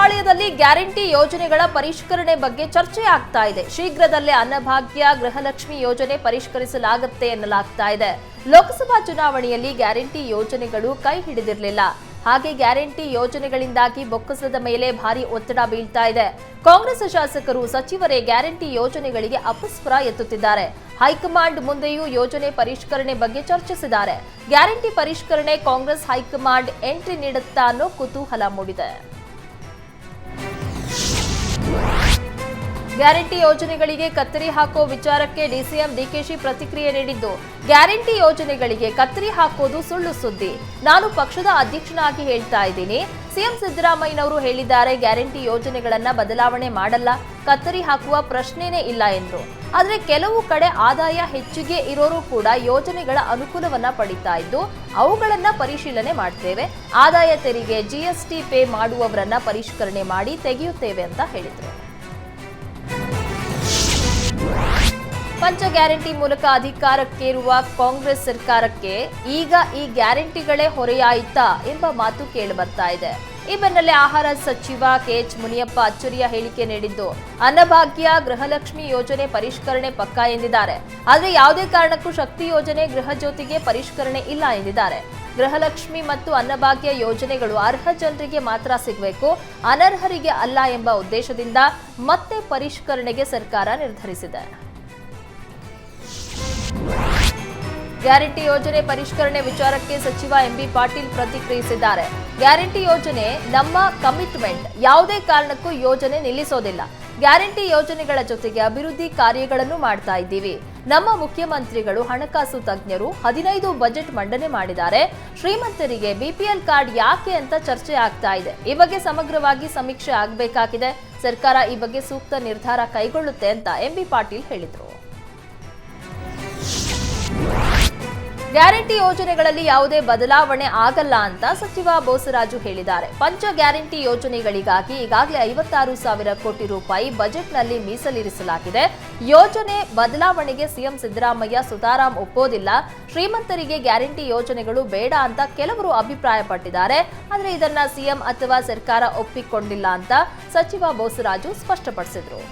ಸಚಿವಾಲಯದಲ್ಲಿ guarantee ಯೋಜನೆಗಳ ಪರಿಷ್ಕರಣೆ ಬಗ್ಗೆ ಚರ್ಚೆ ಆಗ್ತಾ ಇದೆ. ಶೀಘ್ರದಲ್ಲೇ ಅನ್ನಭಾಗ್ಯ ಗೃಹಲಕ್ಷ್ಮಿ ಯೋಜನೆ ಪರಿಷ್ಕರಿಸಲಾಗುತ್ತೆ ಎನ್ನಲಾಗ್ತಾ ಇದೆ. ಲೋಕಸಭಾ ಚುನಾವಣೆಯಲ್ಲಿ ಗ್ಯಾರಂಟಿ ಯೋಜನೆಗಳು ಕೈ ಹಿಡಿದಿರಲಿಲ್ಲ. ಹಾಗೆ ಗ್ಯಾರಂಟಿ ಯೋಜನೆಗಳಿಂದಾಗಿ ಬೊಕ್ಕಸದ ಮೇಲೆ ಭಾರಿ ಒತ್ತಡ ಬೀಳ್ತಾ ಇದೆ. ಕಾಂಗ್ರೆಸ್ ಶಾಸಕರು ಸಚಿವರೇ ಗ್ಯಾರಂಟಿ ಯೋಜನೆಗಳಿಗೆ ಅಪಸ್ವರ ಎತ್ತುತ್ತಿದ್ದಾರೆ. ಹೈಕಮಾಂಡ್ ಮುಂದೆಯೂ ಯೋಜನೆ ಪರಿಷ್ಕರಣೆ ಬಗ್ಗೆ ಚರ್ಚಿಸಿದ್ದಾರೆ. ಗ್ಯಾರಂಟಿ ಪರಿಷ್ಕರಣೆ ಕಾಂಗ್ರೆಸ್ ಹೈಕಮಾಂಡ್ ಎಂಟ್ರಿ ನೀಡುತ್ತಾ ಅನ್ನೋ ಕುತೂಹಲ ಮೂಡಿದೆ. ಗ್ಯಾರಂಟಿ ಯೋಜನೆಗಳಿಗೆ ಕತ್ತರಿ ಹಾಕೋ ವಿಚಾರಕ್ಕೆ ಡಿಸಿಎಂ ಡಿಕೆಶಿ ಪ್ರತಿಕ್ರಿಯೆ ನೀಡಿದ್ದು, ಗ್ಯಾರಂಟಿ ಯೋಜನೆಗಳಿಗೆ ಕತ್ತರಿ ಹಾಕೋದು ಸುಳ್ಳು ಸುದ್ದಿ. ನಾನು ಪಕ್ಷದ ಅಧ್ಯಕ್ಷನಾಗಿ ಹೇಳ್ತಾ ಇದ್ದೀನಿ. ಸಿಎಂ ಸಿದ್ದರಾಮಯ್ಯನವರು ಹೇಳಿದ್ದಾರೆ, ಗ್ಯಾರಂಟಿ ಯೋಜನೆಗಳನ್ನ ಬದಲಾವಣೆ ಮಾಡಲ್ಲ, ಕತ್ತರಿ ಹಾಕುವ ಪ್ರಶ್ನೆನೇ ಇಲ್ಲ ಎಂದರು. ಆದರೆ ಕೆಲವು ಕಡೆ ಆದಾಯ ಹೆಚ್ಚಿಗೆ ಇರೋರು ಕೂಡ ಯೋಜನೆಗಳ ಅನುಕೂಲವನ್ನ ಪಡಿತಾ ಇದ್ದು, ಅವುಗಳನ್ನ ಪರಿಶೀಲನೆ ಮಾಡ್ತೇವೆ. ಆದಾಯ ತೆರಿಗೆ ಜಿಎಸ್ಟಿ ಪೇ ಮಾಡುವವರನ್ನ ಪರಿಷ್ಕರಣೆ ಮಾಡಿ ತೆಗೆಯುತ್ತೇವೆ ಅಂತ ಹೇಳಿದರು. ಪಂಚ ಗ್ಯಾರಂಟಿ ಮೂಲಕ ಅಧಿಕಾರಕ್ಕೇರುವ ಕಾಂಗ್ರೆಸ್ ಸರ್ಕಾರಕ್ಕೆ ಈಗ ಈ ಗ್ಯಾರಂಟಿಗಳೇ ಹೊರೆಯಾಯಿತಾ ಎಂಬ ಮಾತು ಕೇಳಿಬರ್ತಾ ಇದೆ. ಈ ಬೆನ್ನಲ್ಲೇ ಆಹಾರ ಸಚಿವ ಕೆಎಚ್ ಮುನಿಯಪ್ಪ ಅಚ್ಚರಿಯ ಹೇಳಿಕೆ ನೀಡಿದ್ದು, ಅನ್ನಭಾಗ್ಯ ಗೃಹಲಕ್ಷ್ಮಿ ಯೋಜನೆ ಪರಿಷ್ಕರಣೆ ಪಕ್ಕಾ ಎಂದಿದ್ದಾರೆ. ಆದರೆ ಯಾವುದೇ ಕಾರಣಕ್ಕೂ ಶಕ್ತಿ ಯೋಜನೆ ಗೃಹ ಜ್ಯೋತಿಗೆ ಪರಿಷ್ಕರಣೆ ಇಲ್ಲ ಎಂದಿದ್ದಾರೆ. ಗೃಹಲಕ್ಷ್ಮಿ ಮತ್ತು ಅನ್ನಭಾಗ್ಯ ಯೋಜನೆಗಳು ಅರ್ಹ ಜನರಿಗೆ ಮಾತ್ರ ಸಿಗಬೇಕು, ಅನರ್ಹರಿಗೆ ಅಲ್ಲ ಎಂಬ ಉದ್ದೇಶದಿಂದ ಮತ್ತೆ ಪರಿಷ್ಕರಣೆಗೆ ಸರ್ಕಾರ ನಿರ್ಧರಿಸಿದೆ. ಗ್ಯಾರಂಟಿ ಯೋಜನೆ ಪರಿಷ್ಕರಣೆ ವಿಚಾರಕ್ಕೆ ಸಚಿವ ಎಂಬಿ ಪಾಟೀಲ್ ಪ್ರತಿಕ್ರಿಯಿಸಿದ್ದಾರೆ. ಗ್ಯಾರಂಟಿ ಯೋಜನೆ ನಮ್ಮ ಕಮಿಟ್ಮೆಂಟ್. ಯಾವುದೇ ಕಾರಣಕ್ಕೂ ಯೋಜನೆ ನಿಲ್ಲಿಸೋದಿಲ್ಲ. ಗ್ಯಾರಂಟಿ ಯೋಜನೆಗಳ ಜೊತೆಗೆ ಅಭಿವೃದ್ಧಿ ಕಾರ್ಯಗಳನ್ನು ಮಾಡ್ತಾ ಇದ್ದೀವಿ. ನಮ್ಮ ಮುಖ್ಯಮಂತ್ರಿಗಳು ಹಣಕಾಸು ತಜ್ಞರು ಹದಿನೈದು ಬಜೆಟ್ ಮಂಡನೆ ಮಾಡಿದ್ದಾರೆ. ಶ್ರೀಮಂತರಿಗೆ ಬಿಪಿಎಲ್ ಕಾರ್ಡ್ ಯಾಕೆ ಅಂತ ಚರ್ಚೆ ಆಗ್ತಾ ಇದೆ. ಈ ಬಗ್ಗೆ ಸಮಗ್ರವಾಗಿ ಸಮೀಕ್ಷೆ ಆಗಬೇಕಾಗಿದೆ. ಸರ್ಕಾರ ಈ ಬಗ್ಗೆ ಸೂಕ್ತ ನಿರ್ಧಾರ ಕೈಗೊಳ್ಳುತ್ತೆ ಅಂತ ಎಂಬಿ ಪಾಟೀಲ್ ಹೇಳಿದರು. ಗ್ಯಾರಂಟಿ ಯೋಜನೆಗಳಲ್ಲಿ ಯಾವುದೇ ಬದಲಾವಣೆ ಆಗಲ್ಲ ಅಂತ ಸಚಿವ ಬೋಸರಾಜು ಹೇಳಿದ್ದಾರೆ. ಪಂಚ ಗ್ಯಾರಂಟಿ ಯೋಜನೆಗಳಿಗಾಗಿ ಈಗಾಗಲೇ ಐವತ್ತಾರು ಸಾವಿರ ಕೋಟಿ ರೂಪಾಯಿ ಬಜೆಟ್ನಲ್ಲಿ ಮೀಸಲಿರಿಸಲಾಗಿದೆ. ಯೋಜನೆ ಬದಲಾವಣೆಗೆ ಸಿಎಂ ಸಿದ್ದರಾಮಯ್ಯ ಸುತಾರಾಂ ಒಪ್ಪೋದಿಲ್ಲ. ಶ್ರೀಮಂತರಿಗೆ ಗ್ಯಾರಂಟಿ ಯೋಜನೆಗಳು ಬೇಡ ಅಂತ ಕೆಲವರು ಅಭಿಪ್ರಾಯಪಟ್ಟಿದ್ದಾರೆ. ಆದರೆ ಇದನ್ನ ಸಿಎಂ ಅಥವಾ ಸರ್ಕಾರ ಒಪ್ಪಿಕೊಂಡಿಲ್ಲ ಅಂತ ಸಚಿವ ಬೋಸರಾಜು ಸ್ಪಷ್ಟಪಡಿಸಿದರು.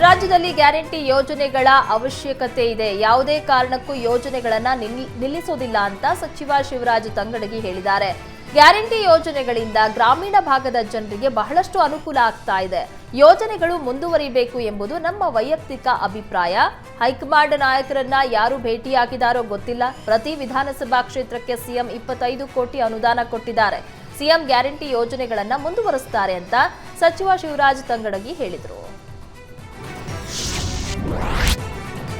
ರಾಜ್ಯದಲ್ಲಿ ಗ್ಯಾರಂಟಿ ಯೋಜನೆಗಳ ಅವಶ್ಯಕತೆ ಇದೆ. ಯಾವುದೇ ಕಾರಣಕ್ಕೂ ಯೋಜನೆಗಳನ್ನ ನಿಲ್ಲಿ- ನಿಲ್ಲಿಸೋದಿಲ್ಲ ಅಂತ ಸಚಿವ ಶಿವರಾಜ್ ತಂಗಡಗಿ ಹೇಳಿದ್ದಾರೆ. ಗ್ಯಾರಂಟಿ ಯೋಜನೆಗಳಿಂದ ಗ್ರಾಮೀಣ ಭಾಗದ ಜನರಿಗೆ ಬಹಳಷ್ಟು ಅನುಕೂಲ ಆಗ್ತಾ ಇದೆ. ಯೋಜನೆಗಳು ಮುಂದುವರಿಬೇಕು ಎಂಬುದು ನಮ್ಮ ವೈಯಕ್ತಿಕ ಅಭಿಪ್ರಾಯ. ಹೈಕಮಾಂಡ್ ನಾಯಕರನ್ನ ಯಾರು ಭೇಟಿಯಾಗಿದ್ದಾರೋ ಗೊತ್ತಿಲ್ಲ. ಪ್ರತಿ ವಿಧಾನಸಭಾ ಕ್ಷೇತ್ರಕ್ಕೆ ಸಿಎಂ ಇಪ್ಪತ್ತೈದು ಕೋಟಿ ಅನುದಾನ ಕೊಟ್ಟಿದ್ದಾರೆ. ಸಿಎಂ ಗ್ಯಾರಂಟಿ ಯೋಜನೆಗಳನ್ನ ಮುಂದುವರಿಸುತ್ತಾರೆ ಅಂತ ಸಚಿವ ಶಿವರಾಜ್ ತಂಗಡಗಿ ಹೇಳಿದರು.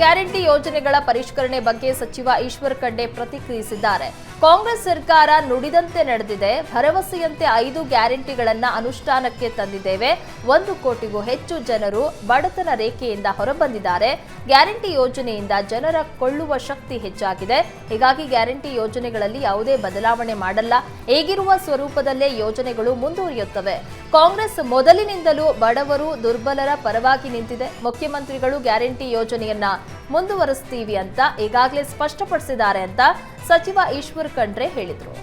ಗ್ಯಾರಂಟಿ ಯೋಜನೆಗಳ ಪರಿಷ್ಕರಣೆ ಬಗ್ಗೆ ಸಚಿವ ಈಶ್ವರ್ ಖಂಡ್ರೆ ಪ್ರತಿಕ್ರಿಯಿಸಿದ್ದಾರೆ. ಕಾಂಗ್ರೆಸ್ ಸರ್ಕಾರ ನುಡಿದಂತೆ ನಡೆದಿದೆ. ಭರವಸೆಯಂತೆ ಐದು ಗ್ಯಾರಂಟಿಗಳನ್ನು ಅನುಷ್ಠಾನಕ್ಕೆ ತಂದಿದ್ದೇವೆ. ಒಂದು ಕೋಟಿಗೂ ಹೆಚ್ಚು ಜನರು ಬಡತನ ರೇಖೆಯಿಂದ ಹೊರಬಂದಿದ್ದಾರೆ. ಗ್ಯಾರಂಟಿ ಯೋಜನೆಯಿಂದ ಜನರ ಕೊಳ್ಳುವ ಶಕ್ತಿ ಹೆಚ್ಚಾಗಿದೆ. ಹೀಗಾಗಿ ಗ್ಯಾರಂಟಿ ಯೋಜನೆಗಳಲ್ಲಿ ಯಾವುದೇ ಬದಲಾವಣೆ ಮಾಡಲ್ಲ. ಈಗಿರುವ ಸ್ವರೂಪದಲ್ಲೇ ಯೋಜನೆಗಳು ಮುಂದುವರಿಯುತ್ತವೆ. ಕಾಂಗ್ರೆಸ್ ಮೊದಲಿನಿಂದಲೂ ಬಡವರು ದುರ್ಬಲರ ಪರವಾಗಿ ನಿಂತಿದೆ. ಮುಖ್ಯಮಂತ್ರಿಗಳು ಗ್ಯಾರಂಟಿ ಯೋಜನೆಯನ್ನ ಮುಂದುವರಿಸ್ತೀವಿ ಅಂತ ಈಗಾಗಲೇ ಸ್ಪಷ್ಟಪಡಿಸಿದ್ದಾರೆ ಅಂತ ಸಚಿವ ಈಶ್ವರ್ ಖಂಡ್ರೆ ಹೇಳಿದರು.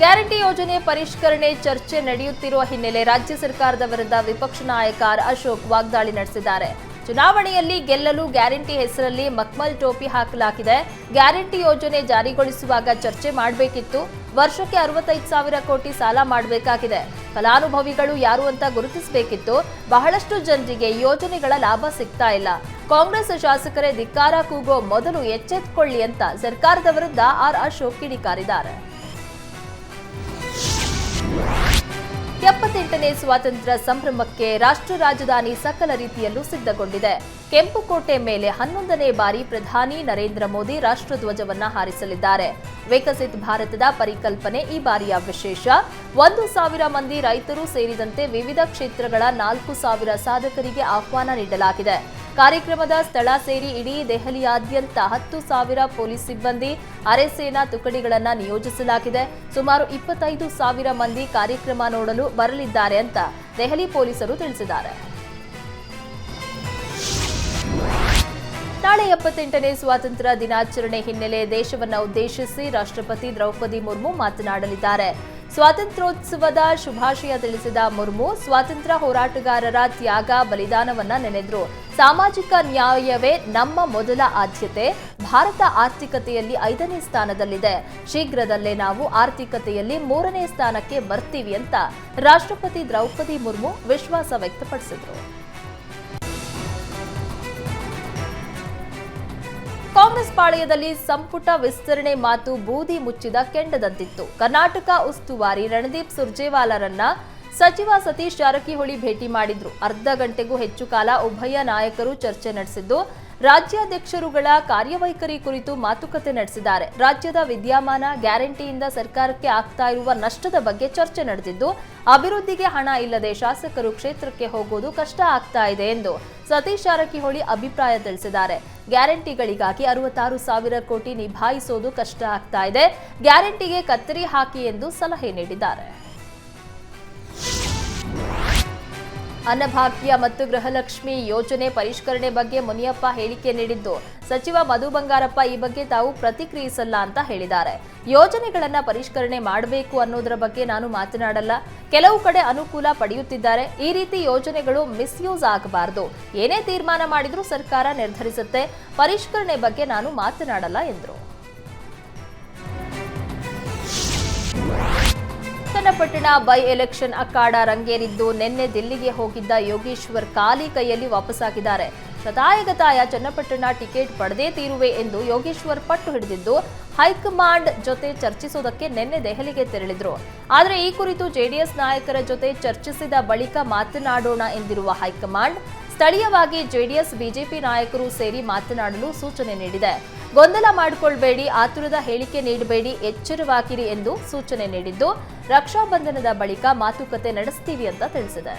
ಗ್ಯಾರಂಟಿ ಯೋಜನೆ ಪರಿಷ್ಕರಣೆ ಚರ್ಚೆ ನಡೆಯುತ್ತಿರುವ ಹಿನ್ನೆಲೆ ರಾಜ್ಯ ಸರ್ಕಾರದ ವಿರುದ್ಧ ವಿಪಕ್ಷ ನಾಯಕ ಅಶೋಕ್ ವಾಗ್ದಾಳಿ ನಡೆಸಿದ್ದಾರೆ. ಚುನಾವಣೆಯಲ್ಲಿ ಗೆಲ್ಲಲು ಗ್ಯಾರಂಟಿ ಹೆಸರಲ್ಲಿ ಮಕ್ಮಲ್ ಟೋಪಿ ಹಾಕಲಾಗಿದೆ. ಗ್ಯಾರಂಟಿ ಯೋಜನೆ ಜಾರಿಗೊಳಿಸುವಾಗ ಚರ್ಚೆ ಮಾಡಬೇಕಿತ್ತು. ವರ್ಷಕ್ಕೆ ಅರವತ್ತೈದು ಸಾವಿರ ಕೋಟಿ ಸಾಲ ಮಾಡಬೇಕಾಗಿದೆ. ಫಲಾನುಭವಿಗಳು ಯಾರು ಅಂತ ಗುರುತಿಸಬೇಕಿತ್ತು. ಬಹಳಷ್ಟು ಜನರಿಗೆ ಯೋಜನೆಗಳ ಲಾಭ ಸಿಗ್ತಾ ಇಲ್ಲ. ಕಾಂಗ್ರೆಸ್ ಶಾಸಕರೇ, ಧಿಕ್ಕಾರ ಕೂಗೋ ಮೊದಲು ಎಚ್ಚೆತ್ತುಕೊಳ್ಳಿ ಅಂತ ಸರ್ಕಾರದ ವಿರುದ್ಧ ಆರ್ ಅಶೋಕ್ ಕಿಡಿಕಾರಿದ್ದಾರೆ ಎಪ್ಪತ್ತೆಂಟನೇ ಸ್ವಾತಂತ್ರ್ಯ ಸಂಭ್ರಮಕ್ಕೆ ರಾಷ್ಟ್ರ ರಾಜಧಾನಿ ಸಕಲ ರೀತಿಯಲ್ಲೂ ಸಿದ್ಧಗೊಂಡಿದೆ. ಕೆಂಪುಕೋಟೆ ಮೇಲೆ ಹನ್ನೊಂದನೇ ಬಾರಿ ಪ್ರಧಾನಿ ನರೇಂದ್ರ ಮೋದಿ ರಾಷ್ಟ್ರಧ್ವಜವನ್ನ ಹಾರಿಸಲಿದ್ದಾರೆ. ವಿಕಸಿತ ಭಾರತದ ಪರಿಕಲ್ಪನೆ ಈ ಬಾರಿಯ ವಿಶೇಷ. ಒಂದು ಸಾವಿರ ಮಂದಿ ರೈತರು ಸೇರಿದಂತೆ ವಿವಿಧ ಕ್ಷೇತ್ರಗಳ ನಾಲ್ಕು ಸಾವಿರ ಸಾಧಕರಿಗೆ ಆಹ್ವಾನ ನೀಡಲಾಗಿದೆ. ಕಾರ್ಯಕ್ರಮದ ಸ್ಥಳ ಸೇರಿ ಇಡೀ ದೆಹಲಿಯಾದ್ಯಂತ ಹತ್ತು ಸಾವಿರ ಪೊಲೀಸ್ ಸಿಬ್ಬಂದಿ ಅರೆಸೇನಾ ತುಕಡಿಗಳನ್ನು ನಿಯೋಜಿಸಲಾಗಿದೆ. ಸುಮಾರು ಇಪ್ಪತ್ತೈದು ಸಾವಿರ ಮಂದಿ ಕಾರ್ಯಕ್ರಮ ನೋಡಲು ಬರಲಿದ್ದಾರೆ ಅಂತ ದೆಹಲಿ ಪೊಲೀಸರು ತಿಳಿಸಿದ್ದಾರೆ. ನಾಳೆ ಎಪ್ಪತ್ತೆಂಟನೇ ಸ್ವಾತಂತ್ರ್ಯ ದಿನಾಚರಣೆ ಹಿನ್ನೆಲೆ ದೇಶವನ್ನು ಉದ್ದೇಶಿಸಿ ರಾಷ್ಟ್ರಪತಿ ದ್ರೌಪದಿ ಮುರ್ಮು ಮಾತನಾಡಲಿದ್ದಾರೆ. ಸ್ವಾತಂತ್ರ್ಯೋತ್ಸವದ ಶುಭಾಶಯ ತಿಳಿಸಿದ ಮುರ್ಮು, ಸ್ವಾತಂತ್ರ್ಯ ಹೋರಾಟಗಾರರ ತ್ಯಾಗ, ಬಲಿದಾನವನ್ನ ನೆನೆದ್ರು. ಸಾಮಾಜಿಕ ನ್ಯಾಯವೇ ನಮ್ಮ ಮೊದಲ ಆದ್ಯತೆ. ಭಾರತ ಆರ್ಥಿಕತೆಯಲ್ಲಿ ಐದನೇ ಸ್ಥಾನದಲ್ಲಿದೆ. ಶೀಘ್ರದಲ್ಲೇ ನಾವು ಆರ್ಥಿಕತೆಯಲ್ಲಿ ಮೂರನೇ ಸ್ಥಾನಕ್ಕೆ ಬರ್ತೀವಿ ಅಂತ ರಾಷ್ಟ್ರಪತಿ ದ್ರೌಪದಿ ಮುರ್ಮು ವಿಶ್ವಾಸ ವ್ಯಕ್ತಪಡಿಸಿದರು. ಕಾಂಗ್ರೆಸ್ ಪಾಳಯದಲ್ಲಿ ಸಂಪುಟ ವಿಸ್ತರಣೆ ಮಾತು ಬೂದಿ ಮುಚ್ಚಿದ ಕೆಂಡದಂತಿತ್ತು. ಕರ್ನಾಟಕ ಉಸ್ತುವಾರಿ ರಣದೀಪ್ ಸುರ್ಜೇವಾಲಾರನ್ನ ಸಚಿವ ಸತೀಶ್ ಜಾರಕಿಹೊಳಿ ಭೇಟಿ ಮಾಡಿದ್ರು. ಅರ್ಧ ಗಂಟೆಗೂ ಹೆಚ್ಚು ಕಾಲ ಉಭಯ ನಾಯಕರು ಚರ್ಚೆ ನಡೆಸಿದ್ದು, ರಾಜ್ಯಾಧ್ಯಕ್ಷರುಗಳ ಕಾರ್ಯವೈಖರಿ ಕುರಿತು ಮಾತುಕತೆ ನಡೆಸಿದ್ದಾರೆ. ರಾಜ್ಯದ ವಿದ್ಯಮಾನ ಗ್ಯಾರಂಟಿಯಿಂದ ಸರ್ಕಾರಕ್ಕೆ ಆಗ್ತಾ ಇರುವ ನಷ್ಟದ ಬಗ್ಗೆ ಚರ್ಚೆ ನಡೆದಿದ್ದು, ಅಭಿವೃದ್ಧಿಗೆ ಹಣ ಇಲ್ಲದೆ ಶಾಸಕರು ಕ್ಷೇತ್ರಕ್ಕೆ ಹೋಗೋದು ಕಷ್ಟ ಆಗ್ತಾ ಇದೆ ಎಂದು ಸತೀಶ್ ಜಾರಕಿಹೊಳಿ ಅಭಿಪ್ರಾಯ ತಿಳಿಸಿದ್ದಾರೆ. ಗ್ಯಾರಂಟಿಗಳಿಗಾಗಿ ಅರವತ್ತಾರು ಸಾವಿರ ಕೋಟಿ ನಿಭಾಯಿಸೋದು ಕಷ್ಟ ಆಗ್ತಾ ಇದೆ. ಗ್ಯಾರಂಟಿಗೆ ಕತ್ತರಿ ಹಾಕಿ ಎಂದು ಸಲಹೆ ನೀಡಿದ್ದಾರೆ. ಅನ್ನಭಾಗ್ಯ ಮತ್ತು ಗೃಹಲಕ್ಷ್ಮಿ ಯೋಜನೆ ಪರಿಷ್ಕರಣೆ ಬಗ್ಗೆ ಮುನಿಯಪ್ಪ ಹೇಳಿಕೆ ನೀಡಿದ್ದು, ಸಚಿವ ಮಧು ಬಂಗಾರಪ್ಪ ಈ ಬಗ್ಗೆ ತಾವು ಪ್ರತಿಕ್ರಿಯಿಸಲ್ಲ ಅಂತ ಹೇಳಿದ್ದಾರೆ. ಯೋಜನೆಗಳನ್ನ ಪರಿಷ್ಕರಣೆ ಮಾಡಬೇಕು ಅನ್ನೋದರ ಬಗ್ಗೆ ನಾನು ಮಾತನಾಡಲ್ಲ. ಕೆಲವು ಕಡೆ ಅನುಕೂಲ ಪಡೆಯುತ್ತಿದ್ದಾರೆ. ಈ ರೀತಿ ಯೋಜನೆಗಳು ಮಿಸ್ಯೂಸ್ ಆಗಬಾರದು. ಏನೇ ತೀರ್ಮಾನ ಮಾಡಿದ್ರೂ ಸರ್ಕಾರ ನಿರ್ಧರಿಸುತ್ತೆ. ಪರಿಷ್ಕರಣೆ ಬಗ್ಗೆ ನಾನು ಮಾತನಾಡಲ್ಲ ಎಂದರು. ಚನ್ನಪಟ್ಟಣ ಬೈ ಎಲೆಕ್ಷನ್ ಅಖಾಡ ರಂಗೇರಿದ್ದು ನಿನ್ನೆ ದಿಲ್ಲಿಗೆ ಹೋಗಿದ್ದ ಯೋಗೇಶ್ವರ್ ಖಾಲಿ ಕೈಯಲ್ಲಿ ವಾಪಸ್ಸಾಗಿದ್ದಾರೆ. ಶತಾಯಗತಾಯ ಚನ್ನಪಟ್ಟಣ ಟಿಕೆಟ್ ಪಡೆದೇ ತೀರುವೆ ಎಂದು ಯೋಗೇಶ್ವರ್ ಪಟ್ಟು ಹಿಡಿದಿದ್ದು, ಹೈಕಮಾಂಡ್ ಜೊತೆ ಚರ್ಚಿಸುವುದಕ್ಕೆ ನಿನ್ನೆ ದೆಹಲಿಗೆ ತೆರಳಿದ್ರು. ಆದರೆ ಈ ಕುರಿತು ಜೆಡಿಎಸ್ ನಾಯಕರ ಜೊತೆ ಚರ್ಚಿಸಿದ ಬಳಿಕ ಮಾತನಾಡೋಣ ಎಂದಿರುವ ಹೈಕಮಾಂಡ್, ಸ್ಥಳೀಯವಾಗಿ ಜೆಡಿಎಸ್, ಬಿಜೆಪಿ ನಾಯಕರು ಸೇರಿ ಮಾತನಾಡಲು ಸೂಚನೆ ನೀಡಿದೆ. ಗೊಂದಲ ಮಾಡಿಕೊಳ್ಬೇಡಿ, ಆತುರದ ಹೇಳಿಕೆ ನೀಡಬೇಡಿ, ಎಚ್ಚರವಾಗಿರಿ ಎಂದು ಸೂಚನೆ ನೀಡಿದ್ದು ರಕ್ಷಾಬಂಧನದ ಬಳಿಕ ಮಾತುಕತೆ ನಡೆಸ್ತೀವಿ ಅಂತ ತಿಳಿಸಿದೆ.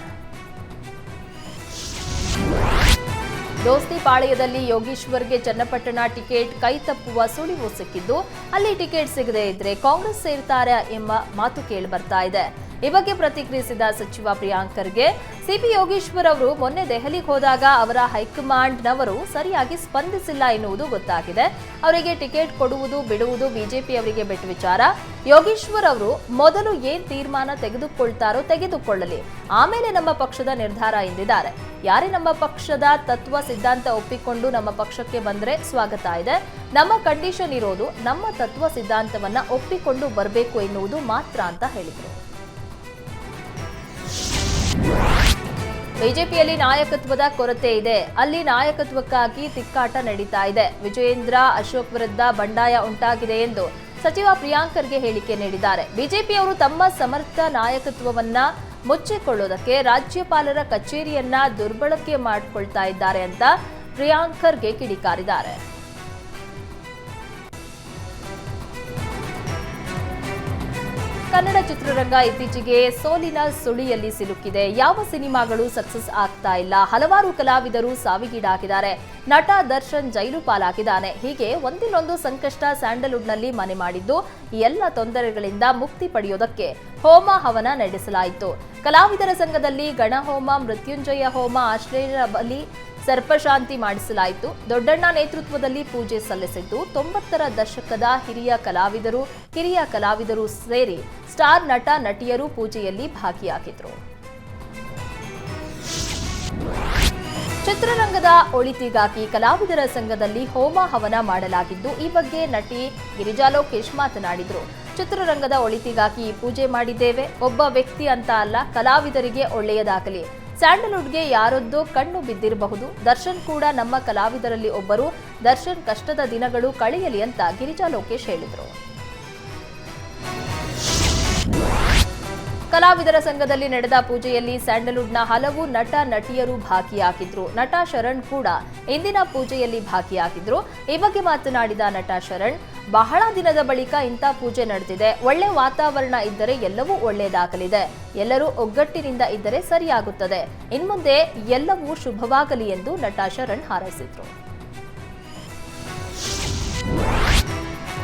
ದೋಸ್ತಿ ಪಾಳೆಯದಲ್ಲಿ ಯೋಗೀಶ್ವರ್ಗೆ ಚನ್ನಪಟ್ಟಣ ಟಿಕೆಟ್ ಕೈ ತಪ್ಪುವ ಸುಳಿವು ಸಿಕ್ಕಿದ್ದು, ಅಲ್ಲಿ ಟಿಕೆಟ್ ಸಿಗದೇ ಇದ್ರೆ ಕಾಂಗ್ರೆಸ್ ಸೇರ್ತಾರೆ ಎಂಬ ಮಾತು ಕೇಳಿ ಬರ್ತಾ ಇದೆ. ಈ ಬಗ್ಗೆ ಪ್ರತಿಕ್ರಿಯಿಸಿದ ಸಚಿವ ಪ್ರಿಯಾಂಕ್ ಖರ್ಗೆ, ಸಿಪಿ ಯೋಗೀಶ್ವರ್ ಅವರು ಮೊನ್ನೆ ದೆಹಲಿಗೆ ಹೋದಾಗ ಅವರ ಹೈಕಮಾಂಡ್ನವರು ಸರಿಯಾಗಿ ಸ್ಪಂದಿಸಿಲ್ಲ ಎನ್ನುವುದು ಗೊತ್ತಾಗಿದೆ. ಅವರಿಗೆ ಟಿಕೆಟ್ ಕೊಡುವುದು, ಬಿಡುವುದು ಬಿಜೆಪಿ ಅವರಿಗೆ ಬಿಟ್ಟ ವಿಚಾರ. ಯೋಗೀಶ್ವರ್ ಅವರು ಮೊದಲು ಏನ್ ತೀರ್ಮಾನ ತೆಗೆದುಕೊಳ್ತಾರೋ ತೆಗೆದುಕೊಳ್ಳಲಿ. ಆಮೇಲೆ ನಮ್ಮ ಪಕ್ಷದ ನಿರ್ಧಾರ ಎಂದಿದ್ದಾರೆ. ಯಾರೇ ನಮ್ಮ ಪಕ್ಷದ ತತ್ವ, ಸಿದ್ಧಾಂತ ಒಪ್ಪಿಕೊಂಡು ನಮ್ಮ ಪಕ್ಷಕ್ಕೆ ಬಂದ್ರೆ ಸ್ವಾಗತ ಇದೆ. ನಮ್ಮ ಕಂಡೀಷನ್ ಇರೋದು ನಮ್ಮ ತತ್ವ, ಸಿದ್ಧಾಂತವನ್ನ ಒಪ್ಪಿಕೊಂಡು ಬರಬೇಕು ಎನ್ನುವುದು ಮಾತ್ರ ಅಂತ ಹೇಳಿದರು. ಬಿಜೆಪಿಯಲ್ಲಿ ನಾಯಕತ್ವದ ಕೊರತೆ ಇದೆ. ಅಲ್ಲಿ ನಾಯಕತ್ವಕ್ಕಾಗಿ ತಿಕ್ಕಾಟ ನಡೀತಾ ಇದೆ. ವಿಜಯೇಂದ್ರ, ಅಶೋಕ್ ವಿರುದ್ಧ ಬಂಡಾಯ ಉಂಟಾಗಿದೆ ಎಂದು ಸಚಿವ ಪ್ರಿಯಾಂಕರ್ಗೆ ಹೇಳಿಕೆ ನೀಡಿದ್ದಾರೆ. ಬಿಜೆಪಿಯವರು ತಮ್ಮ ಸಮರ್ಥ ನಾಯಕತ್ವವನ್ನ ಮುಚ್ಚಿಕೊಳ್ಳೋದಕ್ಕೆ ರಾಜ್ಯಪಾಲರ ಕಚೇರಿಯನ್ನ ದುರ್ಬಳಕೆ ಮಾಡಿಕೊಳ್ತಾ ಇದ್ದಾರೆ ಅಂತ ಪ್ರಿಯಾಂಕರ್ಗೆ ಕಿಡಿಕಾರಿದ್ದಾರೆ. ಕನ್ನಡ ಚಿತ್ರರಂಗ ಇತ್ತೀಚೆಗೆ ಸೋಲಿನ ಸುಳಿಯಲ್ಲಿ ಸಿಲುಕಿದೆ. ಯಾವ ಸಿನಿಮಾಗಳು ಸಕ್ಸಸ್ ಆಗ್ತಾ ಇಲ್ಲ. ಹಲವಾರು ಕಲಾವಿದರು ಸಾವಿಗೀಡಾಗಿದ್ದಾರೆ. ನಟ ದರ್ಶನ್ ಜೈಲು ಪಾಲಾಗಿದ್ದಾನೆ. ಹೀಗೆ ಒಂದಿನೊಂದು ಸಂಕಷ್ಟ ಸ್ಯಾಂಡಲ್ವುಡ್ನಲ್ಲಿ ಮನೆ ಮಾಡಿದ್ದು, ಎಲ್ಲ ತೊಂದರೆಗಳಿಂದ ಮುಕ್ತಿ ಪಡೆಯೋದಕ್ಕೆ ಹೋಮ ಹವನ ನಡೆಸಲಾಯಿತು. ಕಲಾವಿದರ ಸಂಘದಲ್ಲಿ ಗಣಹೋಮ, ಮೃತ್ಯುಂಜಯ ಹೋಮ ಆಶ್ರಯ ಬಲಿ, ಸರ್ಪಶಾಂತಿ ಮಾಡಿಸಲಾಯಿತು. ದೊಡ್ಡಣ್ಣ ನೇತೃತ್ವದಲ್ಲಿ ಪೂಜೆ ಸಲ್ಲಿಸಿದ್ದು, ತೊಂಬತ್ತರ ದಶಕದ ಹಿರಿಯ ಕಲಾವಿದರು ಹಿರಿಯ ಕಲಾವಿದರು ಸೇರಿ ಸ್ಟಾರ್ ನಟ, ನಟಿಯರು ಪೂಜೆಯಲ್ಲಿ ಭಾಗಿಯಾಗಿದ್ರು. ಚಿತ್ರರಂಗದ ಒಳಿತಿಗಾಗಿ ಕಲಾವಿದರ ಸಂಘದಲ್ಲಿ ಹೋಮ ಹವನ ಮಾಡಲಾಗಿದ್ದು, ಈ ಬಗ್ಗೆ ನಟಿ ಗಿರಿಜಾ ಲೋಕೇಶ್ ಮಾತನಾಡಿದರು. ಚಿತ್ರರಂಗದ ಒಳಿತಿಗಾಗಿ ಈ ಪೂಜೆ ಮಾಡಿದ್ದೇವೆ. ಒಬ್ಬ ವ್ಯಕ್ತಿ ಅಂತ ಅಲ್ಲ, ಕಲಾವಿದರಿಗೆ ಒಳ್ಳೆಯದಾಗಲಿ. ಸ್ಯಾಂಡಲ್ವುಡ್ಗೆ ಯಾರೊದ್ದೋ ಕಣ್ಣು ಬಿದ್ದಿರಬಹುದು. ದರ್ಶನ್ ಕೂಡ ನಮ್ಮ ಕಲಾವಿದರಲ್ಲಿ ಒಬ್ಬರು. ದರ್ಶನ್ ಕಷ್ಟದ ದಿನಗಳು ಕಳೆಯಲಿ ಅಂತ ಗಿರಿಜಾ ಲೋಕೇಶ್ ಹೇಳಿದರು. ಕಲಾವಿದರ ಸಂಘದಲ್ಲಿ ನಡೆದ ಪೂಜೆಯಲ್ಲಿ ಸ್ಯಾಂಡಲ್ವುಡ್ನ ಹಲವು ನಟ ನಟಿಯರು ಭಾಗಿಯಾಗಿದ್ರು. ನಟ ಶರಣ್ ಕೂಡ ಇಂದಿನ ಪೂಜೆಯಲ್ಲಿ ಭಾಗಿಯಾಗಿದ್ರು. ಈ ಬಗ್ಗೆ ಮಾತನಾಡಿದ ನಟ ಶರಣ್, ಬಹಳ ದಿನದ ಬಳಿಕ ಇಂಥ ಪೂಜೆ ನಡೆದಿದೆ. ಒಳ್ಳೆ ವಾತಾವರಣ ಇದ್ದರೆ ಎಲ್ಲವೂ ಒಳ್ಳೆಯದಾಗಲಿದೆ. ಎಲ್ಲರೂ ಒಗ್ಗಟ್ಟಿನಿಂದ ಇದ್ದರೆ ಸರಿಯಾಗುತ್ತದೆ. ಇನ್ಮುಂದೆ ಎಲ್ಲವೂ ಶುಭವಾಗಲಿ ಎಂದು ನಟ ಶರಣ್ ಹಾರೈಸಿದ್ರು.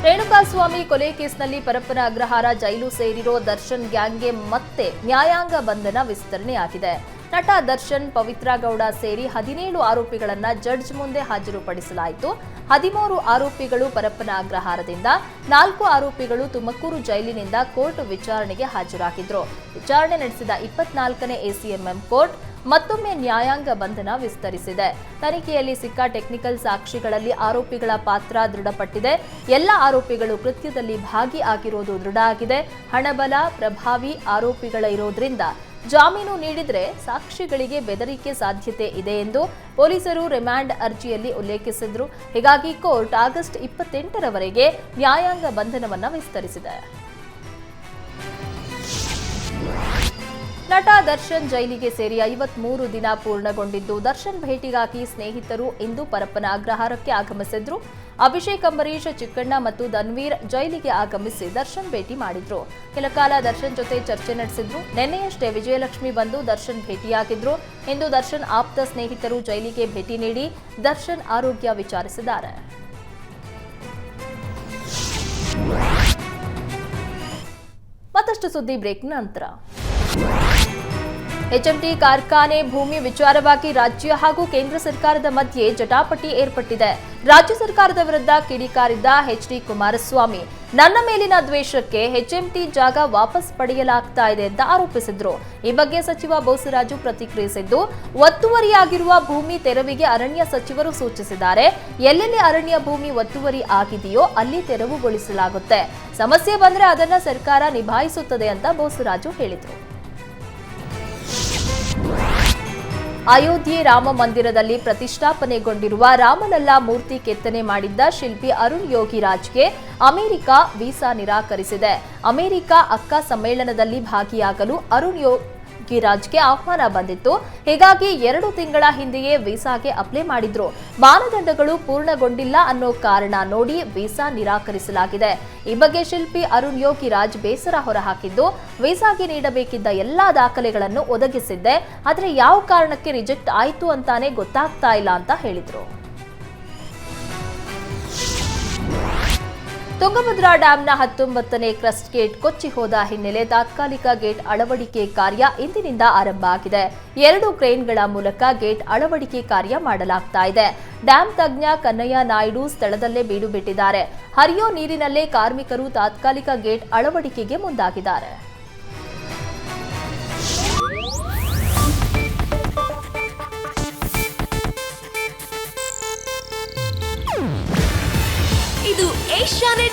ರೇಣುಕಾಸ್ವಾಮಿ ಕೊಲೆ ಕೇಸ್ನಲ್ಲಿ ಪರಪ್ಪನ ಅಗ್ರಹಾರ ಜೈಲು ಸೇರಿರೋ ದರ್ಶನ್ ಗ್ಯಾಂಗ್ಗೆ ಮತ್ತೆ ನ್ಯಾಯಾಂಗ ಬಂಧನ ವಿಸ್ತರಣೆಯಾಗಿದೆ. ನಟ ದರ್ಶನ್ ಪವಿತ್ರಗೌಡ ಸೇರಿ ಹದಿನೇಳು ಆರೋಪಿಗಳನ್ನು ಜಡ್ಜ್ ಮುಂದೆ ಹಾಜರುಪಡಿಸಲಾಯಿತು. ಹದಿಮೂರು ಆರೋಪಿಗಳು ಪರಪ್ಪನ ಅಗ್ರಹಾರದಿಂದ, ನಾಲ್ಕು ಆರೋಪಿಗಳು ತುಮಕೂರು ಜೈಲಿನಿಂದ ಕೋರ್ಟ್ ವಿಚಾರಣೆಗೆ ಹಾಜರಾಗಿದ್ರು. ವಿಚಾರಣೆ ನಡೆಸಿದ ಇಪ್ಪತ್ನಾಲ್ಕನೇ ಎಸಿಎಂಎಂ ಕೋರ್ಟ್ ಮತ್ತೊಮ್ಮೆ ನ್ಯಾಯಾಂಗ ಬಂಧನ ವಿಸ್ತರಿಸಿದೆ. ತನಿಖೆಯಲ್ಲಿ ಸಿಕ್ಕ ಟೆಕ್ನಿಕಲ್ ಸಾಕ್ಷಿಗಳಲ್ಲಿ ಆರೋಪಿಗಳ ಪಾತ್ರ ದೃಢಪಟ್ಟಿದೆ. ಎಲ್ಲ ಆರೋಪಿಗಳು ಕೃತ್ಯದಲ್ಲಿ ಭಾಗಿಯಾಗಿರೋದು ದೃಢ ಆಗಿದೆ. ಹಣಬಲ, ಪ್ರಭಾವಿ ಆರೋಪಿಗಳ ಇರೋದ್ರಿಂದ ಜಾಮೀನು ನೀಡಿದರೆ ಸಾಕ್ಷಿಗಳಿಗೆ ಬೆದರಿಕೆ ಸಾಧ್ಯತೆ ಇದೆ ಎಂದು ಪೊಲೀಸರು ರಿಮ್ಯಾಂಡ್ ಅರ್ಜಿಯಲ್ಲಿ ಉಲ್ಲೇಖಿಸಿದ್ರು. ಹೀಗಾಗಿ ಕೋರ್ಟ್ ಆಗಸ್ಟ್ ಇಪ್ಪತ್ತೆಂಟರವರೆಗೆ ನ್ಯಾಯಾಂಗ ಬಂಧನವನ್ನು ವಿಸ್ತರಿಸಿದೆ. ನಟ ದರ್ಶನ್ ಜೈಲಿಗೆ ಸೇರಿ ಐವತ್ಮೂರು ದಿನ ಪೂರ್ಣಗೊಂಡಿದ್ದು, ದರ್ಶನ್ ಭೇಟಿಗಾಗಿ ಸ್ನೇಹಿತರು ಇಂದು ಪರಪ್ಪನ ಅಗ್ರಹಾರಕ್ಕೆ ಆಗಮಿಸಿದ್ರು. ಅಭಿಷೇಕ್ ಅಂಬರೀಶ್ ಚಿಕ್ಕಣ್ಣ ಮತ್ತು ಧನ್ವೀರ್ ಜೈಲಿಗೆ ಆಗಮಿಸಿ ದರ್ಶನ್ ಭೇಟಿ ಮಾಡಿದ್ರು. ಕೆಲ ಕಾಲ ದರ್ಶನ್ ಜೊತೆ ಚರ್ಚೆ ನಡೆಸಿದ್ರು. ನಿನ್ನೆಯಷ್ಟೇ ವಿಜಯಲಕ್ಷ್ಮಿ ಬಂದು ದರ್ಶನ್ ಭೇಟಿಯಾಗಿದ್ರು. ಇಂದು ದರ್ಶನ್ ಆಪ್ತ ಸ್ನೇಹಿತರು ಜೈಲಿಗೆ ಭೇಟಿ ನೀಡಿ ದರ್ಶನ್ ಆರೋಗ್ಯ ವಿಚಾರಿಸಿದ್ದಾರೆ. ಮತ್ತಷ್ಟು ಸುದ್ದಿ ಬ್ರೇಕ್ ನಂತರ. ಎಚ್ಎಂಟಿ ಕಾರ್ಖಾನೆ ಭೂಮಿ ವಿಚಾರವಾಗಿ ರಾಜ್ಯ ಹಾಗೂ ಕೇಂದ್ರ ಸರ್ಕಾರದ ಮಧ್ಯೆ ಜಟಾಪಟಿ ಏರ್ಪಟ್ಟಿದೆ. ರಾಜ್ಯ ಸರ್ಕಾರದ ವಿರುದ್ಧ ಕಿಡಿಕಾರಿದ್ದ ಎಚ್ಡಿ ಕುಮಾರಸ್ವಾಮಿ. ನನ್ನ ಮೇಲಿನ ದ್ವೇಷಕ್ಕೆ ಎಚ್ಎಂಟಿ ಜಾಗ ವಾಪಸ್ ಪಡೆಯಲಾಗ್ತಾ ಇದೆ ಅಂತ ಆರೋಪಿಸಿದ್ರು. ಈ ಬಗ್ಗೆ ಸಚಿವ ಬೋಸರಾಜು ಪ್ರತಿಕ್ರಿಯಿಸಿದ್ದು, ಒತ್ತುವರಿಯಾಗಿರುವ ಭೂಮಿ ತೆರವಿಗೆ ಅರಣ್ಯ ಸಚಿವರು ಸೂಚಿಸಿದ್ದಾರೆ. ಎಲ್ಲೆಲ್ಲಿ ಅರಣ್ಯ ಭೂಮಿ ಒತ್ತುವರಿ ಆಗಿದೆಯೋ ಅಲ್ಲಿ ತೆರವುಗೊಳಿಸಲಾಗುತ್ತೆ. ಸಮಸ್ಯೆ ಬಂದ್ರೆ ಅದನ್ನ ಸರ್ಕಾರ ನಿಭಾಯಿಸುತ್ತದೆ ಅಂತ ಬೋಸರಾಜು ಹೇಳಿದರು. ಅಯೋಧ್ಯೆ ರಾಮ ಮಂದಿರದಲ್ಲಿ ಪ್ರತಿಷ್ಠಾಪನೆಗೊಂಡಿರುವ ರಾಮಲಲ್ಲಾ ಮೂರ್ತಿ ಕೆತ್ತನೆ ಮಾಡಿದ್ದ ಶಿಲ್ಪಿ ಅರುಣ್ ಯೋಗಿರಾಜ್ಗೆ ಅಮೆರಿಕ ವೀಸಾ ನಿರಾಕರಿಸಿದೆ. ಅಮೆರಿಕ ಅಕ್ಕ ಸಮ್ಮೇಳನದಲ್ಲಿ ಭಾಗಿಯಾಗಲು ಅರುಣ್ ಯೋಗಿರಾಜ್ಗೆ ಆಹ್ವಾನ ಬಂದಿತ್ತು. ಹೀಗಾಗಿ ಎರಡು ತಿಂಗಳ ಹಿಂದೆಯೇ ವೀಸಾಗೆ ಅಪ್ಲೈ ಮಾಡಿದ್ರು. ಮಾನದಂಡಗಳು ಪೂರ್ಣಗೊಂಡಿಲ್ಲ ಅನ್ನೋ ಕಾರಣ ನೋಡಿ ವೀಸಾ ನಿರಾಕರಿಸಲಾಗಿದೆ. ಈ ಬಗ್ಗೆ ಶಿಲ್ಪಿ ಅರುಣ್ ಯೋಗಿರಾಜ್ ಬೇಸರ ಹೊರಹಾಕಿದ್ದು, ವೀಸಾಗೆ ನೀಡಬೇಕಿದ್ದ ಎಲ್ಲಾ ದಾಖಲೆಗಳನ್ನು ಒದಗಿಸಿದ್ದೆ, ಆದರೆ ಯಾವ ಕಾರಣಕ್ಕೆ ರಿಜೆಕ್ಟ್ ಆಯಿತು ಅಂತಾನೆ ಗೊತ್ತಾಗ್ತಾ ಇಲ್ಲ ಅಂತ ಹೇಳಿದ್ರು. ತುಂಗಭದ್ರಾ ಡ್ಯಾಂನ ಹತ್ತೊಂಬತ್ತನೇ ಕ್ರಸ್ಟ್ ಗೇಟ್ ಕೊಚ್ಚಿ ಹೋದ ಹಿನ್ನೆಲೆ ತಾತ್ಕಾಲಿಕ ಗೇಟ್ ಅಳವಡಿಕೆ ಕಾರ್ಯ ಇಂದಿನಿಂದ ಆರಂಭ ಆಗಿದೆ. ಎರಡು ಕ್ರೇನ್ಗಳ ಮೂಲಕ ಗೇಟ್ ಅಳವಡಿಕೆ ಕಾರ್ಯ ಮಾಡಲಾಗ್ತಾ ಇದೆ. ಡ್ಯಾಂ ತಜ್ಞ ಕನ್ನಯ್ಯ ನಾಯ್ಡು ಸ್ಥಳದಲ್ಲೇ ಬೀಡು ಬಿಟ್ಟಿದ್ದಾರೆ. ಹರಿಯೋ ನೀರಿನಲ್ಲೇ ಕಾರ್ಮಿಕರು ತಾತ್ಕಾಲಿಕ ಗೇಟ್ ಅಳವಡಿಕೆಗೆ ಮುಂದಾಗಿದ್ದಾರೆ. ಇದು ಏಷ್ಯಾನೆಟ್